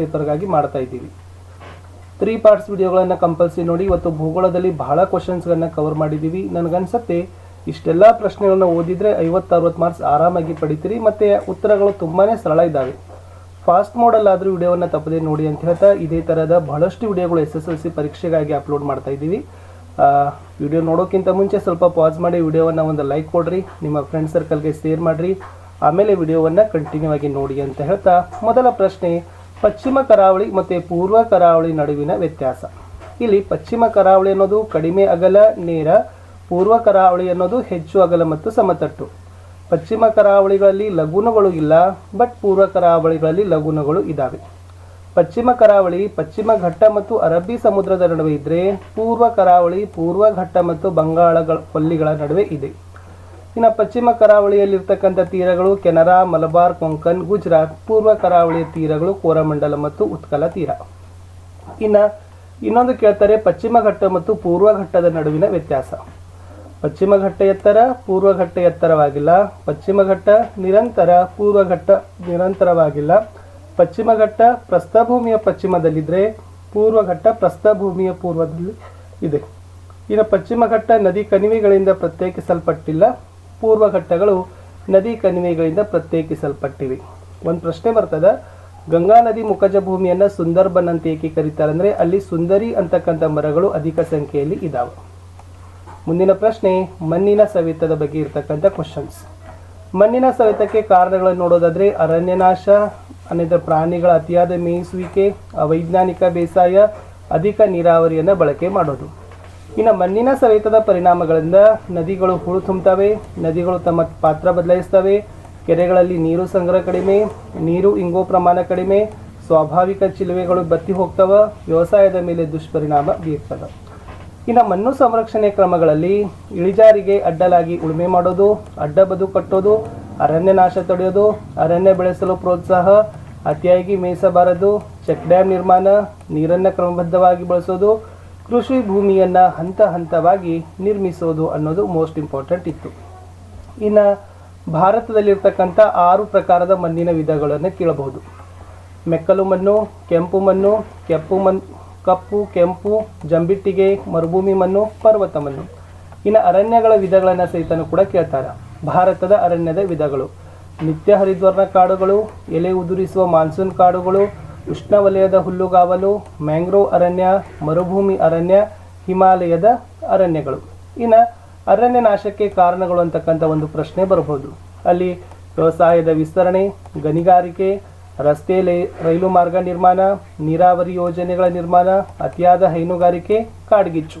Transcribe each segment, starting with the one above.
ಪೇಪರ್ಗಾಗಿ ಮಾಡ್ತಾ ಇದ್ದೀವಿ. Three parts ವಿಡಿಯೋಗಳನ್ನು ಕಂಪಲ್ಸರಿ ನೋಡಿ, ಇವತ್ತು ಭೂಗೋಳದಲ್ಲಿ ಬಹಳ ಕ್ವಶನ್ಸ್ಗಳನ್ನ ಕವರ್ ಮಾಡಿದ್ದೀವಿ. ನನಗನ್ಸುತ್ತೆ, ಇಷ್ಟೆಲ್ಲ ಪ್ರಶ್ನೆಗಳನ್ನ ಓದಿದ್ರೆ ಐವತ್ತು ಅರವತ್ತು ಮಾರ್ಕ್ಸ್ ಆರಾಮಾಗಿ ಪಡಿತೀರಿ, ಮತ್ತು ಉತ್ತರಗಳು ತುಂಬಾ ಸರಳ ಇದ್ದಾವೆ. ಫಾಸ್ಟ್ ಮೋಡಲ್ ಮೋಡಲ್ಲಾದರೂ ವಿಡಿಯೋವನ್ನು ತಪ್ಪದೆ ನೋಡಿ ಅಂತ ಹೇಳ್ತಾ, ಇದೇ ಥರದ ಬಹಳಷ್ಟು ವಿಡಿಯೋಗಳು ಎಸ್ ಎಸ್ ಎಲ್ ಸಿ ಪರೀಕ್ಷೆಗಾಗಿ ಅಪ್ಲೋಡ್ ಮಾಡ್ತಾ ಇದ್ದೀವಿ. ವಿಡಿಯೋ ನೋಡೋಕ್ಕಿಂತ ಮುಂಚೆ ಸ್ವಲ್ಪ ಪಾಸ್ ಮಾಡಿ ವಿಡಿಯೋವನ್ನು ಒಂದು ಲೈಕ್ ಕೊಡ್ರಿ, ನಿಮ್ಮ ಫ್ರೆಂಡ್ ಸರ್ಕಲ್ಗೆ ಶೇರ್ ಮಾಡಿರಿ. ಆಮೇಲೆ ವಿಡಿಯೋವನ್ನು ಕಂಟಿನ್ಯೂ ಆಗಿ ನೋಡಿ ಅಂತ ಹೇಳ್ತಾ, ಮೊದಲ ಪ್ರಶ್ನೆ ಪಶ್ಚಿಮ ಕರಾವಳಿ ಮತ್ತು ಪೂರ್ವ ಕರಾವಳಿ ನಡುವಿನ ವ್ಯತ್ಯಾಸ. ಇಲ್ಲಿ ಪಶ್ಚಿಮ ಕರಾವಳಿ ಅನ್ನೋದು ಕಡಿಮೆ ಅಗಲ, ನೇರ. ಪೂರ್ವ ಕರಾವಳಿ ಅನ್ನೋದು ಹೆಚ್ಚು ಅಗಲ ಮತ್ತು ಸಮತಟ್ಟು. ಪಶ್ಚಿಮ ಕರಾವಳಿಗಳಲ್ಲಿ ಲಗುನಗಳು ಇಲ್ಲ, ಬಟ್ ಪೂರ್ವ ಕರಾವಳಿಗಳಲ್ಲಿ ಲಘುನಗಳು ಇದ್ದಾವೆ ಪಶ್ಚಿಮ ಕರಾವಳಿ ಪಶ್ಚಿಮ ಘಟ್ಟ ಮತ್ತು ಅರಬ್ಬಿ ಸಮುದ್ರದ ನಡುವೆ ಇದ್ದರೆ ಪೂರ್ವ ಕರಾವಳಿ, ಪೂರ್ವ ಘಟ್ಟ ಮತ್ತು ಬಂಗಾಳಗಳ ಕೊಲ್ಲಿಗಳ ನಡುವೆ ಇದೆ. ಇನ್ನು ಪಶ್ಚಿಮ ಕರಾವಳಿಯಲ್ಲಿರ್ತಕ್ಕಂಥ ತೀರಗಳು ಕೆನರಾ, ಮಲಬಾರ್, ಕೊಂಕಣ್, ಗುಜರಾತ್, ಪೂರ್ವ ಕರಾವಳಿಯ ತೀರಗಳು ಕೋರಮಂಡಲ ಮತ್ತು ಉತ್ಕಲ ತೀರ. ಇನ್ನು ಇನ್ನೊಂದು ಕೇಳ್ತಾರೆ ಪಶ್ಚಿಮ ಘಟ್ಟ ಮತ್ತು ಪೂರ್ವ ಘಟ್ಟದ ನಡುವಿನ ವ್ಯತ್ಯಾಸ. ಪಶ್ಚಿಮ ಘಟ್ಟ ಎತ್ತರ, ಪೂರ್ವ ಘಟ್ಟ ಎತ್ತರವಾಗಿಲ್ಲ. ಪಶ್ಚಿಮ ಘಟ್ಟ ನಿರಂತರ, ಪೂರ್ವ ಘಟ್ಟ ನಿರಂತರವಾಗಿಲ್ಲ. ಪಶ್ಚಿಮ ಘಟ್ಟ ಪ್ರಸ್ಥಭೂಮಿಯ ಪಶ್ಚಿಮದಲ್ಲಿದ್ದರೆ ಪೂರ್ವ ಘಟ್ಟ ಪ್ರಸ್ಥಭೂಮಿಯ ಪೂರ್ವದಲ್ಲಿ ಇದೆ. ಇನ್ನು ಪಶ್ಚಿಮ ಘಟ್ಟ ನದಿ ಕಣಿವೆಗಳಿಂದ ಪ್ರತ್ಯೇಕಿಸಲ್ಪಟ್ಟಿಲ್ಲ. ಪೂರ್ವ ಘಟ್ಟಗಳು ನದಿ ಕಣಿವೆಗಳಿಂದ ಪ್ರತ್ಯೇಕಿಸಲ್ಪಟ್ಟಿವೆ. ಒಂದು ಪ್ರಶ್ನೆ ಬರ್ತದ, ಗಂಗಾ ನದಿ ಮುಖಜ ಭೂಮಿಯನ್ನು ಸುಂದರ್ಬನ್ ಅಂತ ಏಕೆ ಕರೀತಾರೆ ಅಂದರೆ ಅಲ್ಲಿ ಸುಂದರಿ ಅಂತಕ್ಕಂಥ ಮರಗಳು ಅಧಿಕ ಸಂಖ್ಯೆಯಲ್ಲಿ ಇದ್ದಾವೆ ಮುಂದಿನ ಪ್ರಶ್ನೆ, ಮಣ್ಣಿನ ಸವೆತದ ಬಗ್ಗೆ ಇರತಕ್ಕಂಥ ಕ್ವಶನ್ಸ್ ಮಣ್ಣಿನ ಸವೆತಕ್ಕೆ ಕಾರಣಗಳನ್ನು ನೋಡೋದಾದ್ರೆ ಅರಣ್ಯನಾಶ ಅನೇಕ ಪ್ರಾಣಿಗಳ ಅತಿಯಾದ ಮೇಯಿಸುವಿಕೆ, ಅವೈಜ್ಞಾನಿಕ ಬೇಸಾಯ, ಅಧಿಕ ನೀರಾವರಿಯನ್ನು ಬಳಕೆ ಮಾಡೋದು. ಇನ್ನು ಮಣ್ಣಿನ ಸವೆತದ ಪರಿಣಾಮಗಳಿಂದ ನದಿಗಳು ಹುಳು ತುಂಬುತ್ತವೆ, ನದಿಗಳು ತಮ್ಮ ಪಾತ್ರ ಬದಲಾಯಿಸ್ತವೆ ಕೆರೆಗಳಲ್ಲಿ ನೀರು ಸಂಗ್ರಹ ಕಡಿಮೆ, ನೀರು ಇಂಗೋ ಪ್ರಮಾಣ ಕಡಿಮೆ, ಸ್ವಾಭಾವಿಕ ಚಿಲುವೆಗಳು ಬತ್ತಿ ಹೋಗ್ತವ, ವ್ಯವಸಾಯದ ಮೇಲೆ ದುಷ್ಪರಿಣಾಮ ಬೀರ್ತವೆ ಇನ್ನು ಮಣ್ಣು ಸಂರಕ್ಷಣೆ ಕ್ರಮಗಳಲ್ಲಿ ಇಳಿಜಾರಿಗೆ ಅಡ್ಡಲಾಗಿ ಉಳುಮೆ ಮಾಡೋದು, ಅಡ್ಡ ಬದು ಕಟ್ಟೋದು, ಅರಣ್ಯ ನಾಶ ತಡೆಯೋದು, ಅರಣ್ಯ ಬೆಳೆಸಲು ಪ್ರೋತ್ಸಾಹ, ಅತಿಯಾಗಿ ಮೇಯಿಸಬಾರದು, ಚೆಕ್ ಡ್ಯಾಮ್ ನಿರ್ಮಾಣ, ನೀರನ್ನು ಕ್ರಮಬದ್ಧವಾಗಿ ಬಳಸೋದು ಕೃಷಿ ಭೂಮಿಯನ್ನು ಹಂತ ಹಂತವಾಗಿ ನಿರ್ಮಿಸೋದು ಅನ್ನೋದು ಮೋಸ್ಟ್ ಇಂಪಾರ್ಟೆಂಟ್ ಇತ್ತು. ಇನ್ನು ಭಾರತದಲ್ಲಿರ್ತಕ್ಕಂಥ ಆರು ಪ್ರಕಾರದ ಮಣ್ಣಿನ ವಿಧಗಳನ್ನು ಕೇಳಬಹುದು. ಮೆಕ್ಕಲು ಮಣ್ಣು, ಕೆಂಪು ಮಣ್ಣು ಕೆಂಪು ಮಣ್, ಕಪ್ಪು, ಕೆಂಪು, ಜಂಬಿಟ್ಟಿಗೆ, ಮರುಭೂಮಿ ಮಣ್ಣು, ಪರ್ವತ ಮಣ್ಣು. ಇನ್ನು ಅರಣ್ಯಗಳ ವಿಧಗಳನ್ನು ಸಹಿತನೂ ಕೂಡ ಕೇಳ್ತಾರೆ. ಭಾರತದ ಅರಣ್ಯದ ವಿಧಗಳು. ನಿತ್ಯ ಹರಿದ್ವರ್ಣ ಕಾಡುಗಳು, ಎಲೆ ಉದುರಿಸುವ ಮಾನ್ಸೂನ್ ಕಾಡುಗಳು ಉಷ್ಣವಲಯದ ಹುಲ್ಲುಗಾವಲು, ಮ್ಯಾಂಗ್ರೋವ್ ಅರಣ್ಯ, ಮರುಭೂಮಿ ಅರಣ್ಯ, ಹಿಮಾಲಯದ ಅರಣ್ಯಗಳು. ಇನ್ನು ಅರಣ್ಯ ನಾಶಕ್ಕೆ ಕಾರಣಗಳು ಅಂತಕ್ಕಂಥ ಒಂದು ಪ್ರಶ್ನೆ ಬರಬಹುದು. ಅಲ್ಲಿ ವ್ಯವಸಾಯದ ವಿಸ್ತರಣೆ, ಗಣಿಗಾರಿಕೆ, ರಸ್ತೆ ರೈಲು ಮಾರ್ಗ ನಿರ್ಮಾಣ, ನೀರಾವರಿ ಯೋಜನೆಗಳ ನಿರ್ಮಾಣ, ಅತಿಯಾದ ಹೈನುಗಾರಿಕೆ, ಕಾಡ್ಗಿಚ್ಚು.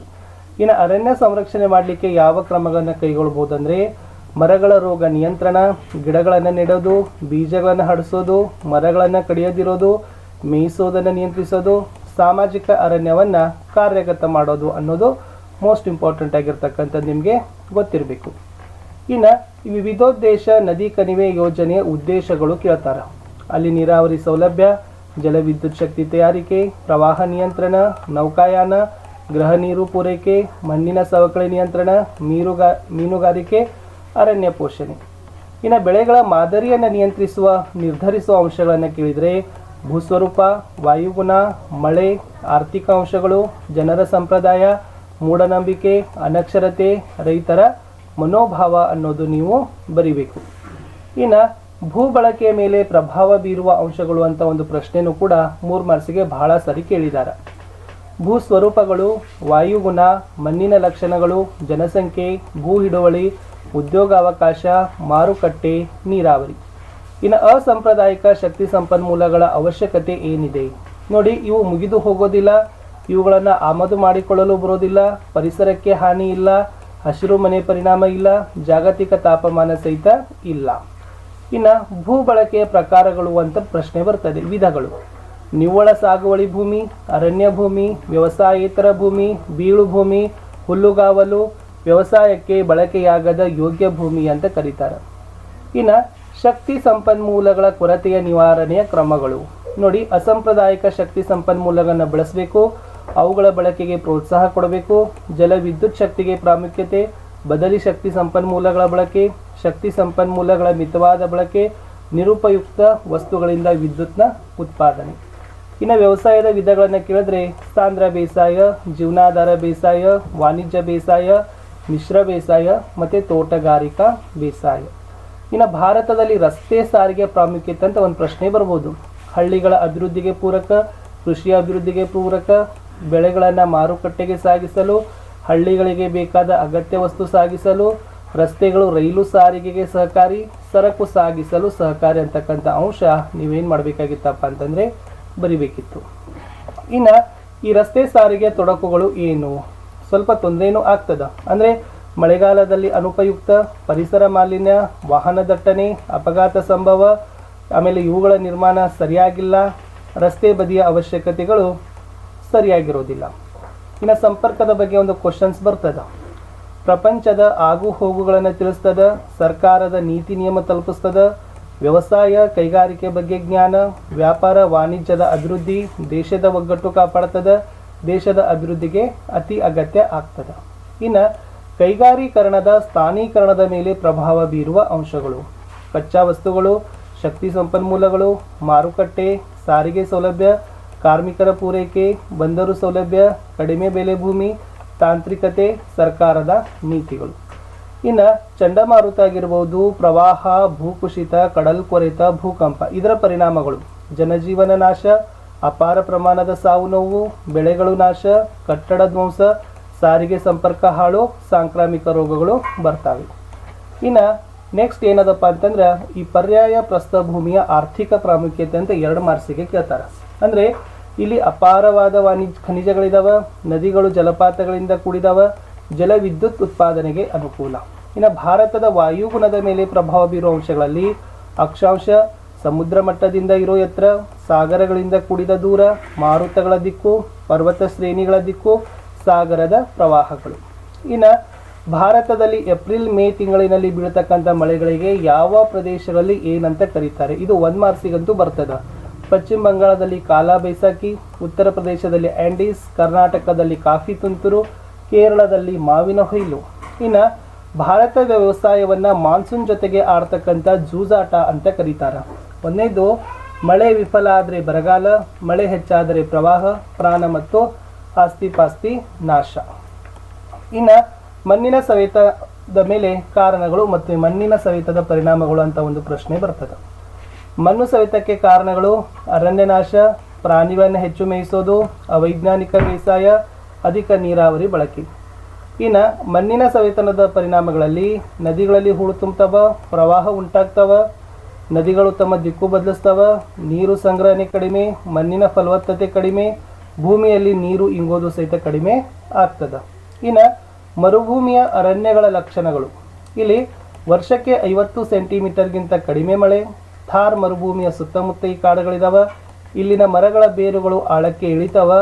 ಇನ್ನು ಅರಣ್ಯ ಸಂರಕ್ಷಣೆ ಮಾಡಲಿಕ್ಕೆ ಯಾವ ಕ್ರಮಗಳನ್ನು ಕೈಗೊಳ್ಬೋದಂದರೆ, ಮರಗಳ ರೋಗ ನಿಯಂತ್ರಣ, ಗಿಡಗಳನ್ನು ನೆಡೋದು, ಬೀಜಗಳನ್ನು ಹಡಿಸೋದು, ಮರಗಳನ್ನು ಕಡಿಯದಿರೋದು ಮೇಯಿಸೋದನ್ನು ನಿಯಂತ್ರಿಸೋದು, ಸಾಮಾಜಿಕ ಅರಣ್ಯವನ್ನು ಕಾರ್ಯಗತ ಮಾಡೋದು ಅನ್ನೋದು ಮೋಸ್ಟ್ ಇಂಪಾರ್ಟೆಂಟ್ ಆಗಿರ್ತಕ್ಕಂಥದ್ದು ನಿಮಗೆ ಗೊತ್ತಿರಬೇಕು. ಇನ್ನು ವಿವಿಧೋದ್ದೇಶ ನದಿ ಕಣಿವೆ ಯೋಜನೆಯ ಉದ್ದೇಶಗಳು ಕೇಳ್ತಾರೆ. ಅಲ್ಲಿ ನೀರಾವರಿ ಸೌಲಭ್ಯ ಜಲವಿದ್ಯುತ್ ಶಕ್ತಿ ತಯಾರಿಕೆ, ಪ್ರವಾಹ ನಿಯಂತ್ರಣ, ನೌಕಾಯಾನ, ಗೃಹ ನೀರು ಪೂರೈಕೆ, ಮಣ್ಣಿನ ಸವಕಳಿ ನಿಯಂತ್ರಣ ಮೀನುಗಾ ಮೀನುಗಾರಿಕೆ, ಅರಣ್ಯ ಪೋಷಣೆ. ಇನ್ನು ಬೆಳೆಗಳ ಮಾದರಿಯನ್ನು ನಿಯಂತ್ರಿಸುವ, ನಿರ್ಧರಿಸುವ ಅಂಶಗಳನ್ನು ಕೇಳಿದರೆ ಭೂಸ್ವರೂಪ, ವಾಯುಗುಣ, ಮಳೆ, ಆರ್ಥಿಕ ಅಂಶಗಳು, ಜನರ ಸಂಪ್ರದಾಯ, ಮೂಢನಂಬಿಕೆ, ಅನಕ್ಷರತೆ, ರೈತರ ಮನೋಭಾವ ಅನ್ನೋದು ನೀವು ಬರಿಬೇಕು. ಇನ್ನು ಭೂ ಬಳಕೆಯ ಮೇಲೆ ಪ್ರಭಾವ ಬೀರುವ ಅಂಶಗಳು ಅಂತ ಒಂದು ಪ್ರಶ್ನೆನೂ ಕೂಡ ಮೂರು ಮಾರ್ಸಿಗೆ ಬಹಳ ಸರಿ ಕೇಳಿದ್ದಾರೆ ಭೂ ಸ್ವರೂಪಗಳು ವಾಯುಗುಣ, ಮಣ್ಣಿನ ಲಕ್ಷಣಗಳು, ಜನಸಂಖ್ಯೆ, ಭೂ ಹಿಡುವಳಿ, ಉದ್ಯೋಗಾವಕಾಶ, ಮಾರುಕಟ್ಟೆ, ನೀರಾವರಿ. ಇನ್ನು ಅಸಾಂಪ್ರದಾಯಿಕ ಶಕ್ತಿ ಸಂಪನ್ಮೂಲಗಳ ಅವಶ್ಯಕತೆ ಏನಿದೆ? ನೋಡಿ, ಇವು ಮುಗಿದು ಹೋಗೋದಿಲ್ಲ. ಇವುಗಳನ್ನು ಆಮದು ಮಾಡಿಕೊಳ್ಳಲು ಬರೋದಿಲ್ಲ. ಪರಿಸರಕ್ಕೆ ಹಾನಿ ಇಲ್ಲ. ಹಸಿರು ಮನೆ ಪರಿಣಾಮ ಇಲ್ಲ. ಜಾಗತಿಕ ತಾಪಮಾನ ಸಹಿತ ಇಲ್ಲ. ಇನ್ನು ಭೂ ಬಳಕೆಯ ಪ್ರಕಾರಗಳು ಅಂತ ಪ್ರಶ್ನೆ ಬರ್ತದೆ. ವಿಧಗಳು. ನಿವ್ವಳ ಸಾಗುವಳಿ ಭೂಮಿ, ಅರಣ್ಯ ಭೂಮಿ, ವ್ಯವಸಾಯೇತರ ಭೂಮಿ, ಬೀಳು ಭೂಮಿ, ಹುಲ್ಲುಗಾವಲು, ವ್ಯವಸಾಯಕ್ಕೆ ಬಳಕೆಯಾಗದ ಯೋಗ್ಯ ಭೂಮಿ ಅಂತ ಕರೀತಾರೆ. ಇನ್ನು ಶಕ್ತಿ ಸಂಪನ್ಮೂಲಗಳ ಕೊರತೆಯ ನಿವಾರಣೆಯ ಕ್ರಮಗಳು. ನೋಡಿ, ಅಸಾಂಪ್ರದಾಯಿಕ ಶಕ್ತಿ ಸಂಪನ್ಮೂಲಗಳನ್ನು ಬಳಸಬೇಕು, ಅವುಗಳ ಬಳಕೆಗೆ ಪ್ರೋತ್ಸಾಹ ಕೊಡಬೇಕು, ಜಲ ವಿದ್ಯುತ್ ಶಕ್ತಿಗೆ ಪ್ರಾಮುಖ್ಯತೆ, ಬದಲಿ ಶಕ್ತಿ ಸಂಪನ್ಮೂಲಗಳ ಬಳಕೆ, ಶಕ್ತಿ ಸಂಪನ್ಮೂಲಗಳ ಮಿತವಾದ ಬಳಕೆ, ನಿರುಪಯುಕ್ತ ವಸ್ತುಗಳಿಂದ ವಿದ್ಯುತ್ನ ಉತ್ಪಾದನೆ. ಇನ್ನು ವ್ಯವಸಾಯದ ವಿಧಗಳನ್ನು ಕೇಳಿದ್ರೆ, ಸಾಂದ್ರ ಬೇಸಾಯ, ಜೀವನಾಧಾರ ಬೇಸಾಯ, ವಾಣಿಜ್ಯ ಬೇಸಾಯ, ಮಿಶ್ರ ಬೇಸಾಯ, ಮತ್ತು ತೋಟಗಾರಿಕಾ ಬೇಸಾಯ. ಇನ್ನು ಭಾರತದಲ್ಲಿ ರಸ್ತೆ ಸಾರಿಗೆ ಪ್ರಾಮುಖ್ಯತೆ ಅಂತ ಒಂದು ಪ್ರಶ್ನೆ ಬರ್ಬೋದು. ಹಳ್ಳಿಗಳ ಅಭಿವೃದ್ಧಿಗೆ ಪೂರಕ, ಕೃಷಿ ಅಭಿವೃದ್ಧಿಗೆ ಪೂರಕ, ಬೆಳೆಗಳನ್ನು ಮಾರುಕಟ್ಟೆಗೆ ಸಾಗಿಸಲು, ಹಳ್ಳಿಗಳಿಗೆ ಬೇಕಾದ ಅಗತ್ಯ ವಸ್ತು ಸಾಗಿಸಲು, ರಸ್ತೆಗಳು ರೈಲು ಸಾರಿಗೆಗೆ ಸಹಕಾರಿ, ಸರಕು ಸಾಗಿಸಲು ಸಹಕಾರಿ ಅಂತಕ್ಕಂಥ ಅಂಶ ನೀವೇನು ಮಾಡಬೇಕಾಗಿತ್ತಪ್ಪ ಅಂತಂದರೆ ಬರಿಬೇಕಿತ್ತು. ಇನ್ನು ಈ ರಸ್ತೆ ಸಾರಿಗೆ ತೊಡಕುಗಳು ಏನು? ಸ್ವಲ್ಪ ತೊಂದರೆನೂ ಆಗ್ತದ? ಅಂದರೆ ಮಳೆಗಾಲದಲ್ಲಿ ಅನುಪಯುಕ್ತ ಪರಿಸರ ಮಾಲಿನ್ಯ, ವಾಹನ ದಟ್ಟಣೆ, ಅಪಘಾತ ಸಂಭವ, ಆಮೇಲೆ ಇವುಗಳ ನಿರ್ಮಾಣ ಸರಿಯಾಗಿಲ್ಲ, ರಸ್ತೆ ಬದಿಯ ಅವಶ್ಯಕತೆಗಳು ಸರಿಯಾಗಿರೋದಿಲ್ಲ ಇನ್ನು ಸಂಪರ್ಕದ ಬಗ್ಗೆ ಒಂದು ಕ್ವಶನ್ಸ್ ಬರ್ತದೆ. ಪ್ರಪಂಚದ ಆಗು ಹೋಗುಗಳನ್ನು ತಿಳಿಸ್ತದ, ಸರ್ಕಾರದ ನೀತಿ ನಿಯಮ ತಲುಪಿಸ್ತದ, ವ್ಯವಸಾಯ ಕೈಗಾರಿಕೆ ಬಗ್ಗೆ ಜ್ಞಾನ, ವ್ಯಾಪಾರ ವಾಣಿಜ್ಯದ ಅಭಿವೃದ್ಧಿ, ದೇಶದ ಒಗ್ಗಟ್ಟು ಕಾಪಾಡ್ತದ, ದೇಶದ ಅಭಿವೃದ್ಧಿಗೆ ಅತಿ ಅಗತ್ಯ ಆಗ್ತದ. ಇನ್ನು ಕೈಗಾರೀಕರಣದ ಸ್ಥಾನೀಕರಣದ ಮೇಲೆ ಪ್ರಭಾವ ಬೀರುವ ಅಂಶಗಳು. ಕಚ್ಚಾ ವಸ್ತುಗಳು, ಶಕ್ತಿ ಸಂಪನ್ಮೂಲಗಳು, ಮಾರುಕಟ್ಟೆ, ಸಾರಿಗೆ ಸೌಲಭ್ಯ, ಕಾರ್ಮಿಕರ ಪೂರೈಕೆ, ಬಂದರು ಸೌಲಭ್ಯ, ಕಡಿಮೆ ಬೆಲೆ ಭೂಮಿ, ತಾಂತ್ರಿಕತೆ, ಸರ್ಕಾರದ ನೀತಿಗಳು. ಇನ್ನು ಚಂಡಮಾರುತ ಆಗಿರ್ಬೋದು, ಪ್ರವಾಹ, ಭೂಕುಸಿತ, ಕಡಲ್ ಕೊರೆತ, ಭೂಕಂಪ, ಇದರ ಪರಿಣಾಮಗಳು. ಜನಜೀವನ ನಾಶ, ಅಪಾರ ಪ್ರಮಾಣದ ಸಾವು ನೋವು, ಬೆಳೆಗಳು ನಾಶ, ಕಟ್ಟಡ ಧ್ವಂಸ ಸಾರಿಗೆ ಸಂಪರ್ಕ ಹಾಳು, ಸಾಂಕ್ರಾಮಿಕ ರೋಗಗಳು ಬರ್ತಾವೆ. ಇನ್ನು ನೆಕ್ಸ್ಟ್ ಏನದಪ್ಪ ಅಂತಂದ್ರೆ ಈ ಪರ್ಯಾಯ ಪ್ರಸ್ಥಭೂಮಿಯ ಆರ್ಥಿಕ ಪ್ರಾಮುಖ್ಯತೆ ಅಂತ ಎರಡು ಮಾರ್ಸಿಗೆ ಕೇಳ್ತಾರೆ. ಅಂದರೆ ಇಲ್ಲಿ ಅಪಾರವಾದ ವಾಣಿಜ್ಯ ಖನಿಜಗಳಿದಾವೆ, ನದಿಗಳು ಜಲಪಾತಗಳಿಂದ ಕೂಡಿದಾವ, ಜಲ ವಿದ್ಯುತ್ ಉತ್ಪಾದನೆಗೆ ಅನುಕೂಲ. ಇನ್ನು ಭಾರತದ ವಾಯುಗುಣದ ಮೇಲೆ ಪ್ರಭಾವ ಬೀರುವ ಅಂಶಗಳಲ್ಲಿ ಅಕ್ಷಾಂಶ, ಸಮುದ್ರ ಮಟ್ಟದಿಂದ ಇರೋ ಎತ್ತರ, ಸಾಗರಗಳಿಂದ ಕೂಡಿದ ದೂರ, ಮಾರುತಗಳ ದಿಕ್ಕು, ಪರ್ವತ ಶ್ರೇಣಿಗಳ ದಿಕ್ಕು ಸಾಗರದ ಪ್ರವಾಹಗಳು. ಇನ್ನು ಭಾರತದಲ್ಲಿ ಏಪ್ರಿಲ್, ಮೇ ತಿಂಗಳಿನಲ್ಲಿ ಬೀಳತಕ್ಕಂಥ ಮಳೆಗಳಿಗೆ ಯಾವ ಪ್ರದೇಶಗಳಲ್ಲಿ ಏನಂತ ಕರೀತಾರೆ. ಇದು ಒಂದು ಮಾರ್ಕ್ಸಿಗಂತೂ ಬರ್ತದ. ಪಶ್ಚಿಮ ಬಂಗಾಳದಲ್ಲಿ ಕಾಲಾ ಬೈಸಾಖಿ ಉತ್ತರ ಪ್ರದೇಶದಲ್ಲಿ ಆ್ಯಂಡೀಸ್ ಕರ್ನಾಟಕದಲ್ಲಿ ಕಾಫಿ ತುಂತುರು, ಕೇರಳದಲ್ಲಿ ಮಾವಿನ ಹೊಯ್ಲು. ಇನ್ನು ಭಾರತದ ವ್ಯವಸಾಯವನ್ನು ಮಾನ್ಸೂನ್ ಜೊತೆಗೆ ಆಡ್ತಕ್ಕಂಥ ಜೂಜಾಟ ಅಂತ ಕರೀತಾರೆ. ಒಂದನೇದು ಮಳೆ ವಿಫಲ ಆದರೆ ಬರಗಾಲ, ಮಳೆ ಹೆಚ್ಚಾದರೆ ಪ್ರವಾಹ, ಪ್ರಾಣ ಮತ್ತು ಆಸ್ತಿ ಪಾಸ್ತಿ ನಾಶ. ಇನ್ನು ಮಣ್ಣಿನ ಸವೆತದ ಮೇಲೆ ಕಾರಣಗಳು ಮತ್ತು ಮಣ್ಣಿನ ಸವೆತದ ಪರಿಣಾಮಗಳು ಅಂತ ಒಂದು ಪ್ರಶ್ನೆ ಬರ್ತದೆ. ಮಣ್ಣು ಸವೆತಕ್ಕೆ ಕಾರಣಗಳು ಅರಣ್ಯನಾಶ ಪ್ರಾಣಿಗಳನ್ನು ಹೆಚ್ಚು ಮೇಯಿಸೋದು, ಅವೈಜ್ಞಾನಿಕ ಬೇಸಾಯ, ಅಧಿಕ ನೀರಾವರಿ ಬಳಕೆ. ಇನ್ನು ಮಣ್ಣಿನ ಸವೆತನದ ಪರಿಣಾಮಗಳಲ್ಲಿ ನದಿಗಳಲ್ಲಿ ಹೂಳು ತುಂಬ್ತವ, ಪ್ರವಾಹ ಉಂಟಾಗ್ತವ, ನದಿಗಳು ತಮ್ಮ ದಿಕ್ಕು ಬದಲಿಸ್ತವ, ನೀರು ಸಂಗ್ರಹಣೆ ಕಡಿಮೆ, ಮಣ್ಣಿನ ಫಲವತ್ತತೆ ಕಡಿಮೆ ಭೂಮಿಯಲ್ಲಿ ನೀರು ಇಂಗೋದು ಸಹಿತ ಕಡಿಮೆ ಆಗ್ತದ. ಇನ್ನು ಮರುಭೂಮಿಯ ಅರಣ್ಯಗಳ ಲಕ್ಷಣಗಳು. ಇಲ್ಲಿ ವರ್ಷಕ್ಕೆ ಐವತ್ತು ಸೆಂಟಿಮೀಟರ್ಗಿಂತ ಕಡಿಮೆ ಮಳೆ, ಥಾರ್ ಮರುಭೂಮಿಯ ಸುತ್ತಮುತ್ತ ಈ ಕಾಡುಗಳಿದಾವೆ. ಇಲ್ಲಿನ ಮರಗಳ ಬೇರುಗಳು ಆಳಕ್ಕೆ ಇಳಿತಾವ.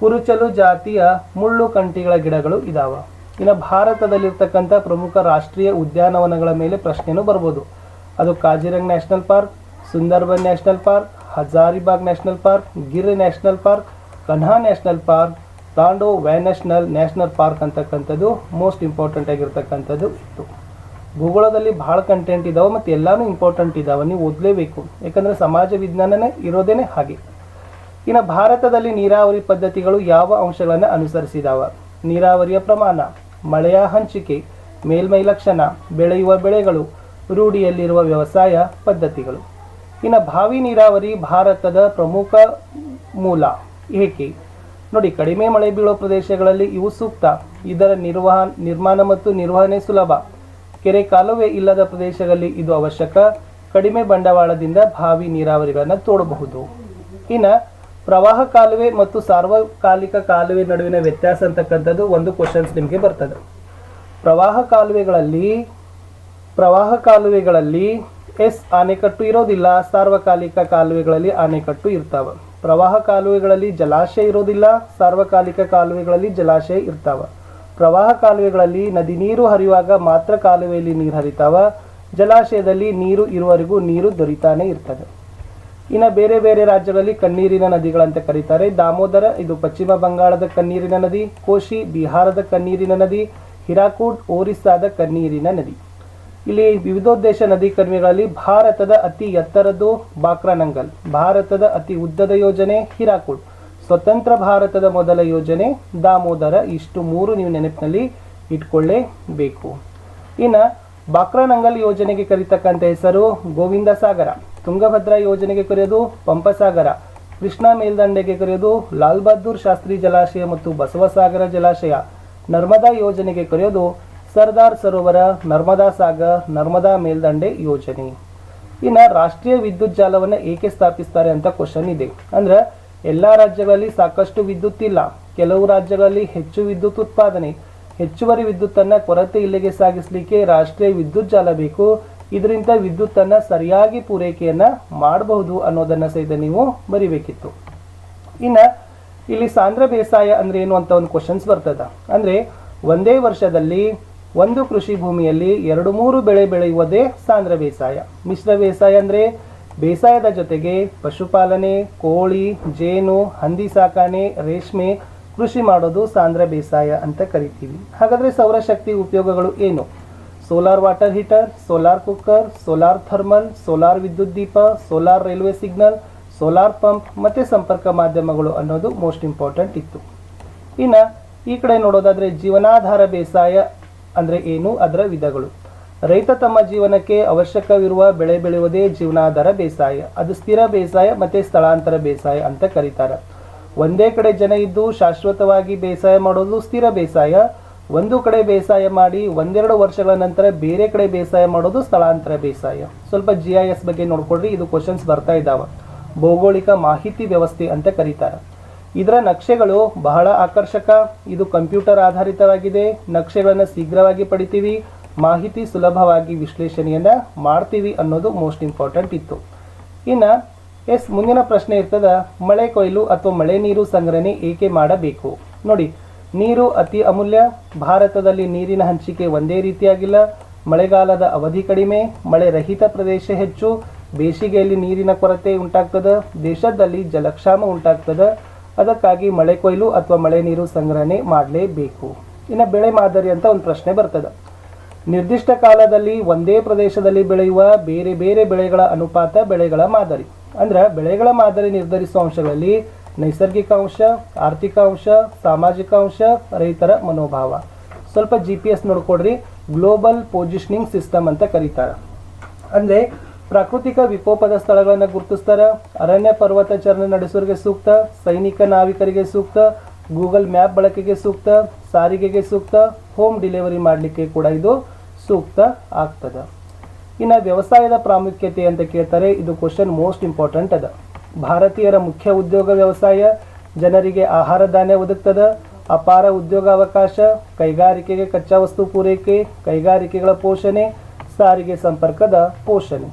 ಕುರುಚಲು ಜಾತಿಯ ಮುಳ್ಳು ಕಂಟಿಗಳ ಗಿಡಗಳು ಇದಾವ. ಇನ್ನು ಭಾರತದಲ್ಲಿರ್ತಕ್ಕಂಥ ಪ್ರಮುಖ ರಾಷ್ಟ್ರೀಯ ಉದ್ಯಾನವನಗಳ ಮೇಲೆ ಪ್ರಶ್ನೆಯೂ ಬರ್ಬೋದು. ಅದು Kaziranga national park, Sundarban national park, Hazaribagh national park, Gir national park Kanha national park, ತಾಂಡೋ ವ್ಯಾನ್ಯಾಷನಲ್ ನ್ಯಾಷನಲ್ ಪಾರ್ಕ್ ಅಂತಕ್ಕಂಥದ್ದು ಮೋಸ್ಟ್ ಇಂಪಾರ್ಟೆಂಟ್ ಆಗಿರ್ತಕ್ಕಂಥದ್ದು ಇತ್ತು. ಭೂಗೋಳದಲ್ಲಿ ಭಾಳ ಕಂಟೆಂಟ್ ಇದಾವೆ ಮತ್ತು ಎಲ್ಲಾನು ಇಂಪಾರ್ಟೆಂಟ್ ಇದಾವೆ, ನೀವು ಓದಲೇಬೇಕು. ಯಾಕಂದರೆ ಸಮಾಜ ವಿಜ್ಞಾನನೇ ಇರೋದೇ ಹಾಗೆ. ಇನ್ನು ಭಾರತದಲ್ಲಿ ನೀರಾವರಿ ಪದ್ಧತಿಗಳು ಯಾವ ಅಂಶಗಳನ್ನು ಅನುಸರಿಸಿದಾವ? ನೀರಾವರಿಯ ಪ್ರಮಾಣ, ಮಳೆಯ ಹಂಚಿಕೆ, ಮೇಲ್ಮೈ ಲಕ್ಷಣ, ಬೆಳೆಯುವ ಬೆಳೆಗಳು, ರೂಢಿಯಲ್ಲಿರುವ ವ್ಯವಸಾಯ ಪದ್ಧತಿಗಳು. ಇನ್ನು ಭಾವಿ ನೀರಾವರಿ ಭಾರತದ ಪ್ರಮುಖ ಮೂಲ. ಏಕೆ? ನೋಡಿ, ಕಡಿಮೆ ಮಳೆ ಬೀಳೋ ಪ್ರದೇಶಗಳಲ್ಲಿ ಇವು ಸೂಕ್ತ. ಇದರ ನಿರ್ವಹ, ನಿರ್ಮಾಣ ಮತ್ತು ನಿರ್ವಹಣೆ ಸುಲಭ. ಕೆರೆ ಕಾಲುವೆ ಇಲ್ಲದ ಪ್ರದೇಶಗಳಲ್ಲಿ ಇದು ಅವಶ್ಯಕ. ಕಡಿಮೆ ಬಂಡವಾಳದಿಂದ ಭಾವಿ ನೀರಾವರಿಗಳನ್ನು ತೋಡಬಹುದು. ಇನ್ನು, ಪ್ರವಾಹ ಕಾಲುವೆ ಮತ್ತು ಸಾರ್ವಕಾಲಿಕ ಕಾಲುವೆ ನಡುವಿನ ವ್ಯತ್ಯಾಸ ಅಂತಕ್ಕಂಥದ್ದು ಒಂದು ಕ್ವಶನ್ಸ್ ನಿಮಗೆ ಬರ್ತದೆ. ಪ್ರವಾಹ ಕಾಲುವೆಗಳಲ್ಲಿ ಪ್ರವಾಹ ಕಾಲುವೆಗಳಲ್ಲಿ ಎಸ್ ಆಣೆಕಟ್ಟು ಇರೋದಿಲ್ಲ. ಸಾರ್ವಕಾಲಿಕ ಕಾಲುವೆಗಳಲ್ಲಿ ಆಣೆಕಟ್ಟು ಇರ್ತಾವ. ಪ್ರವಾಹ ಕಾಲುವೆಗಳಲ್ಲಿ ಜಲಾಶಯ ಇರೋದಿಲ್ಲ, ಸಾರ್ವಕಾಲಿಕ ಕಾಲುವೆಗಳಲ್ಲಿ ಜಲಾಶಯ ಇರ್ತಾವ. ಪ್ರವಾಹ ಕಾಲುವೆಗಳಲ್ಲಿ ನದಿ ನೀರು ಹರಿಯುವಾಗ ಮಾತ್ರ ಕಾಲುವೆಯಲ್ಲಿ ನೀರು ಹರಿತಾವ, ಜಲಾಶಯದಲ್ಲಿ ನೀರು ಇರುವವರೆಗೂ ನೀರು ದೊರೀತಾನೆ ಇರ್ತದೆ. ಇನ್ನು ಬೇರೆ ಬೇರೆ ರಾಜ್ಯಗಳಲ್ಲಿ ಕಣ್ಣೀರಿನ ನದಿಗಳಂತ ಕರೀತಾರೆ. ದಾಮೋದರ, ಇದು ಪಶ್ಚಿಮ ಬಂಗಾಳದ ಕಣ್ಣೀರಿನ ನದಿ, ಕೋಶಿ, ಬಿಹಾರದ ಕಣ್ಣೀರಿನ ನದಿ, ಹಿರಾಕೂಡ್, ಒರಿಸ್ಸಾದ ಕಣ್ಣೀರಿನ ನದಿ. ಇಲ್ಲಿ ವಿವಿಧೋದ್ದೇಶ ನದಿ ಕರ್ಮಿಗಳಲ್ಲಿ ಭಾರತದ ಅತಿ ಎತ್ತರದ್ದು ಬಾಕ್ರಾನಂಗಲ್ ಭಾರತದ ಅತಿ ಉದ್ದದ ಯೋಜನೆ ಹಿರಾಕುಳ್. ಸ್ವತಂತ್ರ ಭಾರತದ ಮೊದಲ ಯೋಜನೆ ದಾಮೋದರ ಇಷ್ಟು ಮೂರು ನೀವು ನೆನಪಿನಲ್ಲಿ ಇಟ್ಕೊಳ್ಳೇಬೇಕು. ಇನ್ನು ಬಾಕ್ರಾನಂಗಲ್ ಯೋಜನೆಗೆ ಕರೀತಕ್ಕಂಥ ಹೆಸರು ಗೋವಿಂದ ಸಾಗರ. ತುಂಗಭದ್ರಾ ಯೋಜನೆಗೆ ಕರೆಯೋದು ಪಂಪಸಾಗರ. ಕೃಷ್ಣಾ ಮೇಲ್ದಂಡೆಗೆ ಕರೆಯೋದು ಲಾಲ್ ಬಹದ್ದೂರ್ ಶಾಸ್ತ್ರಿ ಜಲಾಶಯ ಮತ್ತು ಬಸವಸಾಗರ ಜಲಾಶಯ. ನರ್ಮದಾ ಯೋಜನೆಗೆ ಕರೆಯೋದು ಸರ್ದಾರ್ ಸರೋವರ ನರ್ಮದಾ ಸಾಗರ್, ನರ್ಮದಾ ಮೇಲ್ದಂಡೆ ಯೋಜನೆ. ಇನ್ನು ರಾಷ್ಟ್ರೀಯ ವಿದ್ಯುತ್ ಜಾಲವನ್ನು ಏಕೆ ಸ್ಥಾಪಿಸ್ತಾರೆ ಅಂತ ಕ್ವಶನ್ ಇದೆ. ಅಂದ್ರೆ ಎಲ್ಲ ರಾಜ್ಯಗಳಲ್ಲಿ ಸಾಕಷ್ಟು ವಿದ್ಯುತ್ ಇಲ್ಲ. ಕೆಲವು ರಾಜ್ಯಗಳಲ್ಲಿ ಹೆಚ್ಚು ವಿದ್ಯುತ್ ಉತ್ಪಾದನೆ. ಹೆಚ್ಚುವರಿ ವಿದ್ಯುತ್ತನ್ನು ಕೊರತೆ ಇಲ್ಲಿಗೆ ಸಾಗಿಸಲಿಕ್ಕೆ ರಾಷ್ಟ್ರೀಯ ವಿದ್ಯುತ್ ಜಾಲ ಬೇಕು. ಇದರಿಂದ ವಿದ್ಯುತ್ತನ್ನು ಸರಿಯಾಗಿ ಪೂರೈಕೆಯನ್ನು ಮಾಡಬಹುದು ಅನ್ನೋದನ್ನ ಸಹಿತ ನೀವು ಬರಿಬೇಕಿತ್ತು. ಇನ್ನ ಇಲ್ಲಿ ಸಾಂದ್ರ ಬೇಸಾಯ ಅಂದ್ರೆ ಏನು ಅಂತ ಒಂದು ಕ್ವಶನ್ಸ್ ಬರ್ತದ. ಅಂದ್ರೆ ಒಂದೇ ವರ್ಷದಲ್ಲಿ ಒಂದು ಕೃಷಿ ಭೂಮಿಯಲ್ಲಿ ಎರಡು ಮೂರು ಬೆಳೆ ಬೆಳೆಯುವುದೇ ಸಾಂದ್ರ ಬೇಸಾಯ. ಮಿಶ್ರ ಬೇಸಾಯ ಅಂದರೆ ಬೇಸಾಯದ ಜೊತೆಗೆ ಪಶುಪಾಲನೆ, ಕೋಳಿ, ಜೇನು, ಹಂದಿ ಸಾಕಾಣೆ, ರೇಷ್ಮೆ ಕೃಷಿ ಮಾಡೋದು ಸಾಂದ್ರ ಬೇಸಾಯ ಅಂತ ಕರಿತೀವಿ. ಹಾಗಾದರೆ ಸೌರಶಕ್ತಿ ಉಪಯೋಗಗಳು ಏನು? Solar water heater, solar cooker, solar thermal, solar ವಿದ್ಯುತ್ ದೀಪ, solar railway signal, solar pump ಮತ್ತು ಸಂಪರ್ಕ ಮಾಧ್ಯಮಗಳು ಅನ್ನೋದು ಮೋಸ್ಟ್ ಇಂಪಾರ್ಟೆಂಟ್ ಇತ್ತು. ಇನ್ನು ಈ ಕಡೆ ನೋಡೋದಾದರೆ ಜೀವನಾಧಾರ ಬೇಸಾಯ ಅಂದ್ರೆ ಏನು? ಅದರ ವಿಧಗಳು. ರೈತ ತಮ್ಮ ಜೀವನಕ್ಕೆ ಅವಶ್ಯಕವಿರುವ ಬೆಳೆ ಬೆಳೆಯುವುದೇ ಜೀವನಾಧಾರ ಬೇಸಾಯ. ಅದು ಸ್ಥಿರ ಬೇಸಾಯ ಮತ್ತೆ ಸ್ಥಳಾಂತರ ಬೇಸಾಯ ಅಂತ ಕರೀತಾರೆ. ಒಂದೇ ಕಡೆ ಜನ ಇದ್ದು ಶಾಶ್ವತವಾಗಿ ಬೇಸಾಯ ಮಾಡೋದು ಸ್ಥಿರ ಬೇಸಾಯ. ಒಂದು ಕಡೆ ಬೇಸಾಯ ಮಾಡಿ ಒಂದೆರಡು ವರ್ಷಗಳ ನಂತರ ಬೇರೆ ಕಡೆ ಬೇಸಾಯ ಮಾಡೋದು ಸ್ಥಳಾಂತರ ಬೇಸಾಯ. ಸ್ವಲ್ಪ ಜಿ ಐ ಎಸ್ ಬಗ್ಗೆ ನೋಡ್ಕೊಳ್ರಿ, ಇದು ಕ್ವಶನ್ಸ್ ಬರ್ತಾ ಇದ್ದಾವೆ ಭೌಗೋಳಿಕ ಮಾಹಿತಿ ವ್ಯವಸ್ಥೆ ಅಂತ ಕರೀತಾರೆ. ಇದರ ನಕ್ಷೆಗಳು ಬಹಳ ಆಕರ್ಷಕ. ಇದು ಕಂಪ್ಯೂಟರ್ ಆಧಾರಿತವಾಗಿದೆ. ನಕ್ಷೆಗಳನ್ನು ಶೀಘ್ರವಾಗಿ ಪಡಿತೀವಿ. ಮಾಹಿತಿ ಸುಲಭವಾಗಿ ವಿಶ್ಲೇಷಣೆಯನ್ನ ಮಾಡ್ತೀವಿ ಅನ್ನೋದು ಮೋಸ್ಟ್ ಇಂಪಾರ್ಟೆಂಟ್ ಇತ್ತು. ಇನ್ನು, ಎಸ್, ಮುಂದಿನ ಪ್ರಶ್ನೆ ಇರ್ತದ, ಮಳೆ ಕೊಯ್ಲು ಅಥವಾ ಮಳೆ ನೀರು ಸಂಗ್ರಹಣೆ ಏಕೆ ಮಾಡಬೇಕು? ನೋಡಿ, ನೀರು ಅತಿ ಅಮೂಲ್ಯ. ಭಾರತದಲ್ಲಿ ನೀರಿನ ಹಂಚಿಕೆ ಒಂದೇ ರೀತಿಯಾಗಿಲ್ಲ. ಮಳೆಗಾಲದ ಅವಧಿ ಕಡಿಮೆ, ಮಳೆ ರಹಿತ ಪ್ರದೇಶ ಹೆಚ್ಚು. ಬೇಸಿಗೆಯಲ್ಲಿ ನೀರಿನ ಕೊರತೆ ಉಂಟಾಗ್ತದೆ. ದೇಶದಲ್ಲಿ ಜಲಕ್ಷಾಮ ಉಂಟಾಗ್ತದ. ಅದಕ್ಕಾಗಿ ಮಳೆ ಕೊಯ್ಲು ಅಥವಾ ಮಳೆ ನೀರು ಸಂಗ್ರಹಣೆ ಮಾಡಲೇಬೇಕು. ಇನ್ನು ಬೆಳೆ ಮಾದರಿ ಅಂತ ಒಂದು ಪ್ರಶ್ನೆ ಬರ್ತದೆ. ನಿರ್ದಿಷ್ಟ ಕಾಲದಲ್ಲಿ ಒಂದೇ ಪ್ರದೇಶದಲ್ಲಿ ಬೆಳೆಯುವ ಬೇರೆ ಬೇರೆ ಬೆಳೆಗಳ ಅನುಪಾತ ಬೆಳೆಗಳ ಮಾದರಿ. ಅಂದ್ರೆ ಬೆಳೆಗಳ ಮಾದರಿ ನಿರ್ಧರಿಸುವ ಅಂಶಗಳಲ್ಲಿ ನೈಸರ್ಗಿಕ ಅಂಶ, ಆರ್ಥಿಕ ಅಂಶ, ಸಾಮಾಜಿಕ ಅಂಶ, ರೈತರ ಮನೋಭಾವ. ಸ್ವಲ್ಪ ಜಿ ಪಿ ಎಸ್ ನೋಡ್ಕೊಡ್ರಿ. ಗ್ಲೋಬಲ್ ಪೊಸಿಷನಿಂಗ್ ಸಿಸ್ಟಮ್ ಅಂತ ಕರೀತಾರೆ. ಅಂದ್ರೆ ಪ್ರಾಕೃತಿಕ ವಿಕೋಪದ ಸ್ಥಳಗಳನ್ನು ಗುರುತಿಸ್ತಾರ. ಅರಣ್ಯ ಪರ್ವತ ಚರಣ ನಡೆಸೋರಿಗೆ ಸೂಕ್ತ, ಸೈನಿಕ ನಾವಿಕರಿಗೆ ಸೂಕ್ತ, ಗೂಗಲ್ ಮ್ಯಾಪ್ ಬಳಕೆಗೆ ಸೂಕ್ತ, ಸಾರಿಗೆಗೆ ಸೂಕ್ತ, ಹೋಮ್ ಡೆಲಿವರಿ ಮಾಡಲಿಕ್ಕೆ ಕೂಡ ಇದು ಸೂಕ್ತ ಆಗ್ತದ. ಇನ್ನು ವ್ಯವಸಾಯದ ಪ್ರಾಮುಖ್ಯತೆ ಅಂತ ಕೇಳ್ತಾರೆ, ಇದು ಕ್ವಶನ್ ಮೋಸ್ಟ್ ಇಂಪಾರ್ಟೆಂಟ್ ಅದ. ಭಾರತೀಯರ ಮುಖ್ಯ ಉದ್ಯೋಗ ವ್ಯವಸಾಯ, ಜನರಿಗೆ ಆಹಾರ ಧಾನ್ಯ ಒದಗ್ತದ, ಅಪಾರ ಉದ್ಯೋಗಾವಕಾಶ ಕೈಗಾರಿಕೆಗೆ ಕಚ್ಚಾ ವಸ್ತು ಪೂರೈಕೆ, ಕೈಗಾರಿಕೆಗಳ ಪೋಷಣೆ, ಸಾರಿಗೆ ಸಂಪರ್ಕದ ಪೋಷಣೆ.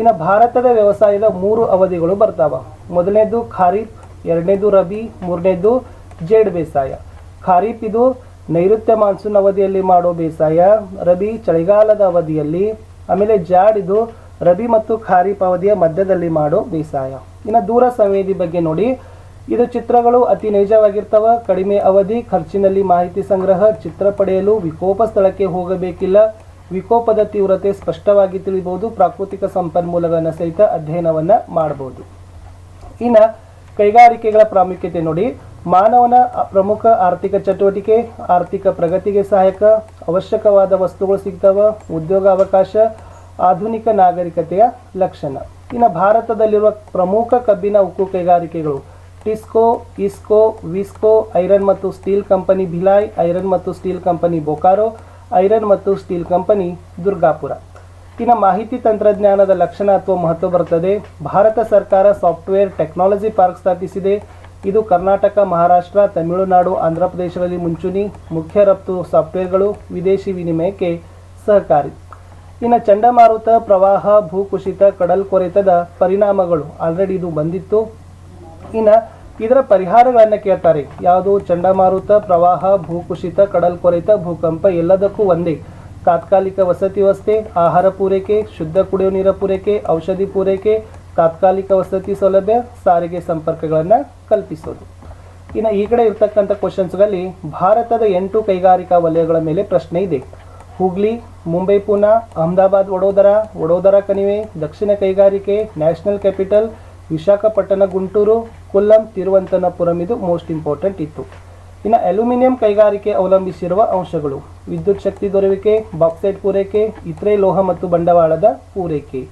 ಇನ್ನು ಭಾರತದ ವ್ಯವಸಾಯದ ಮೂರು ಅವಧಿಗಳು ಬರ್ತಾವ. ಮೊದಲನೇದು ಖಾರೀಫ್, ಎರಡನೇದು ರಬಿ, ಮೂರನೇದು ಜೇಡ್ ಬೇಸಾಯ. ಖಾರೀಫ್ ಇದು ನೈಋತ್ಯ ಮಾನ್ಸೂನ್ ಅವಧಿಯಲ್ಲಿ ಮಾಡೋ ಬೇಸಾಯ, ರಬಿ ಚಳಿಗಾಲದ ಅವಧಿಯಲ್ಲಿ, ಆಮೇಲೆ ಜಾಡ್ ಇದು ರಬಿ ಮತ್ತು ಖಾರಿಫ್ ಅವಧಿಯ ಮಧ್ಯದಲ್ಲಿ ಮಾಡೋ ಬೇಸಾಯ. ಇನ್ನು ದೂರ ಸಂವೇದಿ ಬಗ್ಗೆ ನೋಡಿ. ಇದು ಚಿತ್ರಗಳು ಅತಿ ನೈಜವಾಗಿರ್ತವ, ಕಡಿಮೆ ಅವಧಿ, ಖರ್ಚಿನಲ್ಲಿ ಮಾಹಿತಿ ಸಂಗ್ರಹ, ಚಿತ್ರ ಪಡೆಯಲು ವಿಕೋಪ ಸ್ಥಳಕ್ಕೆ ಹೋಗಬೇಕಿಲ್ಲ. ವಿಕೋಪದ ತೀವ್ರತೆ ಸ್ಪಷ್ಟವಾಗಿ ತಿಳಿಬಹುದು. ಪ್ರಾಕೃತಿಕ ಸಂಪನ್ಮೂಲಗಳನ್ನು ಸಹಿತ ಅಧ್ಯಯನವನ್ನ ಮಾಡಬಹುದು. ಇನ್ನು ಕೈಗಾರಿಕೆಗಳ ಪ್ರಾಮುಖ್ಯತೆ ನೋಡಿ. ಮಾನವನ ಪ್ರಮುಖ ಆರ್ಥಿಕ ಚಟುವಟಿಕೆ, ಆರ್ಥಿಕ ಪ್ರಗತಿಗೆ ಸಹಾಯಕ, ಅವಶ್ಯಕವಾದ ವಸ್ತುಗಳು ಸಿಗ್ತಾವ, ಉದ್ಯೋಗ ಅವಕಾಶ, ಆಧುನಿಕ ನಾಗರಿಕತೆಯ ಲಕ್ಷಣ. ಇನ್ನು ಭಾರತದಲ್ಲಿರುವ ಪ್ರಮುಖ ಕಬ್ಬಿನ ಉಕ್ಕು ಕೈಗಾರಿಕೆಗಳು ಟಿಸ್ಕೋ, ಇಸ್ಕೋ, ವಿಸ್ಕೋ, ಐರನ್ ಮತ್ತು ಸ್ಟೀಲ್ ಕಂಪನಿ ಭಿಲಾಯ್, ಐರನ್ ಮತ್ತು ಸ್ಟೀಲ್ ಕಂಪನಿ ಬೊಕಾರೋ ಐರನ್ ಮತ್ತು ಸ್ಟೀಲ್ ಕಂಪನಿ ದುರ್ಗಾಪುರ. ಇನ್ನು ಮಾಹಿತಿ ತಂತ್ರಜ್ಞಾನದ ಲಕ್ಷಣ ಅಥವಾ ಮಹತ್ವ ಬರ್ತದೆ ಭಾರತ ಸರ್ಕಾರ ಸಾಫ್ಟ್ವೇರ್ ಟೆಕ್ನಾಲಜಿ ಪಾರ್ಕ್ ಸ್ಥಾಪಿಸಿದೆ. ಇದು ಕರ್ನಾಟಕ, ಮಹಾರಾಷ್ಟ್ರ, ತಮಿಳುನಾಡು ಆಂಧ್ರ ಪ್ರದೇಶಗಳಲ್ಲಿ ಮುಂಚೂಣಿ ಮುಖ್ಯ ರಫ್ತು ಸಾಫ್ಟ್ವೇರ್ಗಳು, ವಿದೇಶಿ ವಿನಿಮಯಕ್ಕೆ ಸಹಕಾರಿ. ಇನ್ನು ಚಂಡಮಾರುತ, ಪ್ರವಾಹ, ಭೂಕುಸಿತ, ಕಡಲ್ಕೊರೆತದ ಪರಿಣಾಮಗಳು. ಆಲ್ರೆಡಿ ಇದು ಬಂದಿತ್ತು. ಇನ್ನು ಇದರ ಪರಿಹಾರಗಳನ್ನು ಕೇಳ್ತಾರೆ. ಯಾವುದು ಚಂಡಮಾರುತ, ಪ್ರವಾಹ, ಭೂಕುಸಿತ ಕಡಲ್ಕೊರೆತ ಭೂಕಂಪ ಎಲ್ಲದಕ್ಕೂ ಒಂದೇ. ತಾತ್ಕಾಲಿಕ ವಸತಿ ವ್ಯವಸ್ಥೆ, ಆಹಾರ ಪೂರೈಕೆ, ಶುದ್ಧ ಕುಡಿಯುವ ನೀರ ಪೂರೈಕೆ, ಔಷಧಿ ಪೂರೈಕೆ, ತಾತ್ಕಾಲಿಕ ವಸತಿ ಸೌಲಭ್ಯ, ಸಾರಿಗೆ ಸಂಪರ್ಕಗಳನ್ನು ಕಲ್ಪಿಸೋದು. ಇನ್ನು ಈ ಕಡೆ ಇರ್ತಕ್ಕಂಥ ಕ್ವಶನ್ಸ್ಗಳಲ್ಲಿ ಭಾರತದ ಎಂಟು ಕೈಗಾರಿಕಾ ವಲಯಗಳ ಮೇಲೆ ಪ್ರಶ್ನೆ ಇದೆ. ಹುಗ್ಲಿ ಮುಂಬೈ ಪುನಾ ಅಹಮದಾಬಾದ್, ವಡೋದರ ವಡೋದರ ಕಣಿವೆ, ದಕ್ಷಿಣ ಕೈಗಾರಿಕೆ, ನ್ಯಾಷನಲ್ ಕ್ಯಾಪಿಟಲ್, ವಿಶಾಖಪಟ್ಟಣ, ಗುಂಟೂರು ಕೊಲ್ಲಂ, ತಿರುವಂತನಪುರಂ ಇದು ಮೋಸ್ಟ್ ಇಂಪಾರ್ಟೆಂಟ್ ಇತ್ತು. ಇನ್ನು ಅಲ್ಯೂಮಿನಿಯಂ ಕೈಗಾರಿಕೆ ಅವಲಂಬಿಸಿರುವ ಅಂಶಗಳು. ವಿದ್ಯುತ್ ಶಕ್ತಿ ದೊರೆಯುವಿಕೆ ಬಾಕ್ಸೈಟ್ ಪೂರೈಕೆ, ಇತರೆ, ಲೋಹ ಮತ್ತು ಬಂಡವಾಳದ ಪೂರೈಕೆ.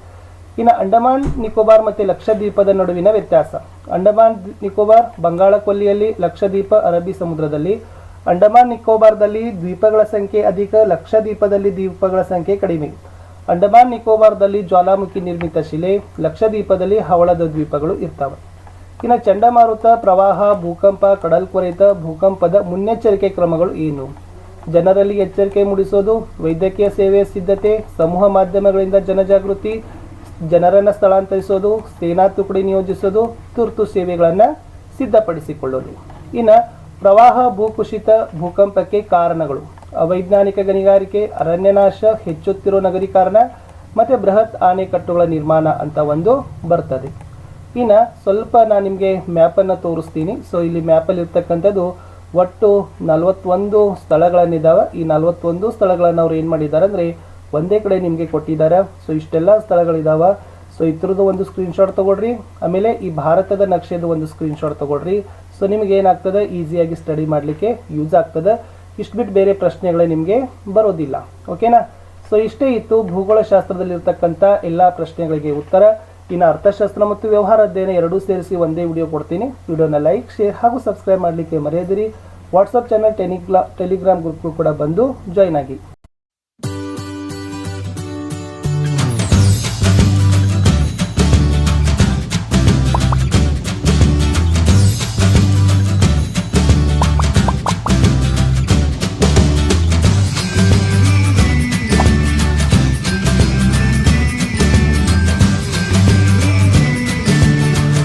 ಇನ್ನು ಅಂಡಮಾನ್, ನಿಕೋಬಾರ್ ಮತ್ತು ಲಕ್ಷದ್ವೀಪದ ನಡುವಿನ ವ್ಯತ್ಯಾಸ. ಅಂಡಮಾನ್, ನಿಕೋಬಾರ್ ಬಂಗಾಳ ಕೊಲ್ಲಿಯಲ್ಲಿ ಲಕ್ಷದ್ವೀಪ ಅರಬ್ಬಿ ಸಮುದ್ರದಲ್ಲಿ. ಅಂಡಮಾನ್, ನಿಕೋಬಾರ್ದಲ್ಲಿ ದ್ವೀಪಗಳ ಸಂಖ್ಯೆ ಅಧಿಕ, ಲಕ್ಷದ್ವೀಪದಲ್ಲಿ ದ್ವೀಪಗಳ ಸಂಖ್ಯೆ ಕಡಿಮೆ. ಅಂಡಮಾನ್, ನಿಕೋಬಾರ್ದಲ್ಲಿ ಜ್ವಾಲಾಮುಖಿ ನಿರ್ಮಿತ ಶಿಲೆ, ಲಕ್ಷದ್ವೀಪದಲ್ಲಿ ಹವಳದ ದ್ವೀಪಗಳು ಇರ್ತವೆ. ಇನ್ನು ಚಂಡಮಾರುತ, ಪ್ರವಾಹ, ಭೂಕಂಪ, ಕಡಲ್ಕೊರೆತ, ಭೂಕಂಪದ ಮುನ್ನೆಚ್ಚರಿಕೆ ಕ್ರಮಗಳು ಏನು? ಜನರಲ್ಲಿ ಎಚ್ಚರಿಕೆ ಮೂಡಿಸೋದು, ವೈದ್ಯಕೀಯ ಸೇವೆಯ ಸಿದ್ಧತೆ, ಸಮೂಹ ಮಾಧ್ಯಮಗಳಿಂದ ಜನಜಾಗೃತಿ, ಜನರನ್ನು ಸ್ಥಳಾಂತರಿಸೋದು, ಸೇನಾ ತುಕಡಿ ನಿಯೋಜಿಸೋದು, ತುರ್ತು ಸೇವೆಗಳನ್ನು ಸಿದ್ಧಪಡಿಸಿಕೊಳ್ಳೋದು. ಇನ್ನು ಪ್ರವಾಹ, ಭೂಕುಸಿತ, ಭೂಕಂಪಕ್ಕೆ ಕಾರಣಗಳು. ಅವೈಜ್ಞಾನಿಕ ಗಣಿಗಾರಿಕೆ, ಅರಣ್ಯನಾಶ, ಹೆಚ್ಚುತ್ತಿರೋ ನಗರೀಕರಣ, ಮತ್ತು ಬೃಹತ್ ಆಣೆಕಟ್ಟುಗಳ ನಿರ್ಮಾಣ ಅಂತ ಒಂದು ಬರ್ತದೆ. ಇನ್ನು ಸ್ವಲ್ಪ ನಾನು ನಿಮಗೆ ಮ್ಯಾಪನ್ನು ತೋರಿಸ್ತೀನಿ. ಸೊ ಇಲ್ಲಿ ಮ್ಯಾಪಲ್ಲಿ ಇರ್ತಕ್ಕಂಥದ್ದು ಒಟ್ಟು ನಲವತ್ತೊಂದು ಸ್ಥಳಗಳನ್ನಿದ್ದಾವೆ ಈ ನಲವತ್ತೊಂದು ಸ್ಥಳಗಳನ್ನು ಅವ್ರು ಏನು ಮಾಡಿದ್ದಾರೆ ಅಂದರೆ ಒಂದೇ ಕಡೆ ನಿಮಗೆ ಕೊಟ್ಟಿದ್ದಾರೆ. ಸೊ ಇಷ್ಟೆಲ್ಲ ಸ್ಥಳಗಳಿದ್ದಾವೆ ಸೊ ಇದ್ರದ್ದು ಒಂದು ಸ್ಕ್ರೀನ್ಶಾಟ್ ತೊಗೊಳ್ರಿ. ಆಮೇಲೆ ಈ ಭಾರತದ ನಕ್ಷೆದು ಒಂದು ಸ್ಕ್ರೀನ್ಶಾಟ್ ತೊಗೊಳ್ರಿ. ಸೊ ನಿಮಗೆ ಏನಾಗ್ತದೆ? ಈಸಿಯಾಗಿ ಸ್ಟಡಿ ಮಾಡಲಿಕ್ಕೆ ಯೂಸ್ ಆಗ್ತದೆ. ಇಷ್ಟು ಬಿಟ್ಟು ಬೇರೆ ಪ್ರಶ್ನೆಗಳೇ ನಿಮಗೆ ಬರೋದಿಲ್ಲ. ಓಕೆನಾ ಸೊ ಇಷ್ಟೇ ಇತ್ತು. ಭೂಗೋಳಶಾಸ್ತ್ರದಲ್ಲಿರ್ತಕ್ಕಂಥ ಎಲ್ಲ ಪ್ರಶ್ನೆಗಳಿಗೆ ಉತ್ತರ. ಇನ್ನು ಅರ್ಥಶಾಸ್ತ್ರ ಮತ್ತು ವ್ಯವಹಾರ ಅಧ್ಯಯನ ಎರಡೂ ಸೇರಿಸಿ ಒಂದೇ ವಿಡಿಯೋ ಕೊಡ್ತೀನಿ. ವಿಡಿಯೋನ ಲೈಕ್, ಶೇರ್ ಹಾಗೂ ಸಬ್ಸ್ಕ್ರೈಬ್ ಮಾಡಲಿಕ್ಕೆ ಮರೆಯದಿರಿ. ವಾಟ್ಸಪ್ ಚಾನಲ್ ಟೆಲಿಗ್ರಾ ಟೆಲಿಗ್ರಾಮ್ ಗ್ರೂಪ್ಗೂ ಕೂಡ ಬಂದು ಜಾಯ್ನ್ ಆಗಿ.